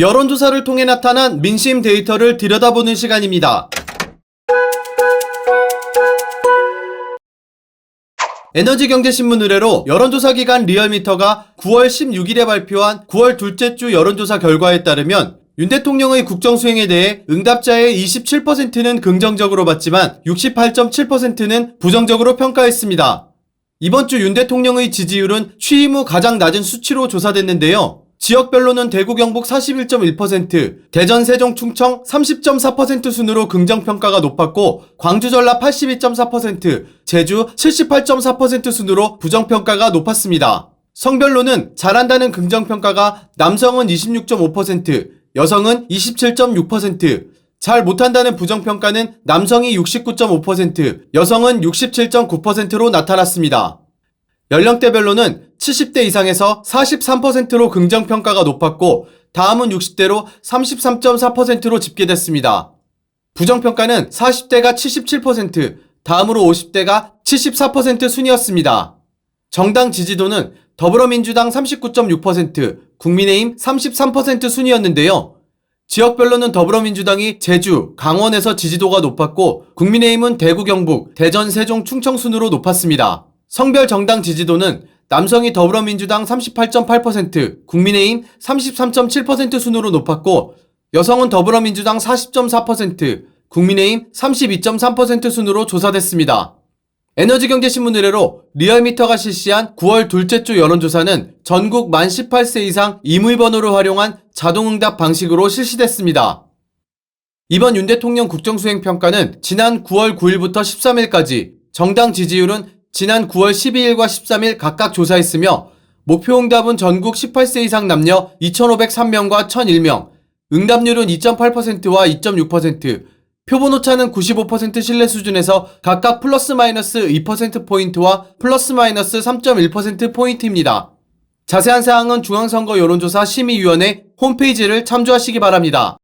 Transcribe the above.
여론조사를 통해 나타난 민심 데이터를 들여다보는 시간입니다. 에너지경제신문 의뢰로 여론조사 기관 리얼미터가 9월 16일에 발표한 9월 둘째 주 여론조사 결과에 따르면 윤 대통령의 국정수행에 대해 응답자의 27%는 긍정적으로 봤지만 68.7%는 부정적으로 평가했습니다. 이번 주 윤 대통령의 지지율은 취임 후 가장 낮은 수치로 조사됐는데요. 지역별로는 대구 경북 41.1%, 대전 세종 충청 30.4% 순으로 긍정 평가가 높았고 광주 전라 82.4%, 제주 78.4% 순으로 부정 평가가 높았습니다. 성별로는 잘한다는 긍정 평가가 남성은 26.5%, 여성은 27.6%, 잘 못한다는 부정평가는 남성이 69.5%, 여성은 67.9%로 나타났습니다. 연령대별로는 70대 이상에서 43%로 긍정평가가 높았고, 다음은 60대로 33.4%로 집계됐습니다. 부정평가는 40대가 77%, 다음으로 50대가 74% 순이었습니다. 정당 지지도는 더불어민주당 39.6%, 국민의힘 33% 순이었는데요. 지역별로는 더불어민주당이 제주, 강원에서 지지도가 높았고 국민의힘은 대구, 경북, 대전, 세종, 충청 순으로 높았습니다. 성별 정당 지지도는 남성이 더불어민주당 38.8%, 국민의힘 33.7% 순으로 높았고 여성은 더불어민주당 40.4%, 국민의힘 32.3% 순으로 조사됐습니다. 에너지경제신문 의뢰로 리얼미터가 실시한 9월 둘째 주 여론조사는 전국 만 18세 이상 임의번호를 활용한 자동응답 방식으로 실시됐습니다. 이번 윤 대통령 국정수행평가는 지난 9월 9일부터 13일까지 정당 지지율은 지난 9월 12일과 13일 각각 조사했으며 목표 응답은 전국 18세 이상 남녀 2,503명과 1,001명, 응답률은 2.8%와 2.6%, 표본 오차는 95% 신뢰 수준에서 각각 플러스 마이너스 2%포인트와 플러스 마이너스 3.1%포인트입니다. 자세한 사항은 중앙선거 여론조사 심의위원회 홈페이지를 참조하시기 바랍니다.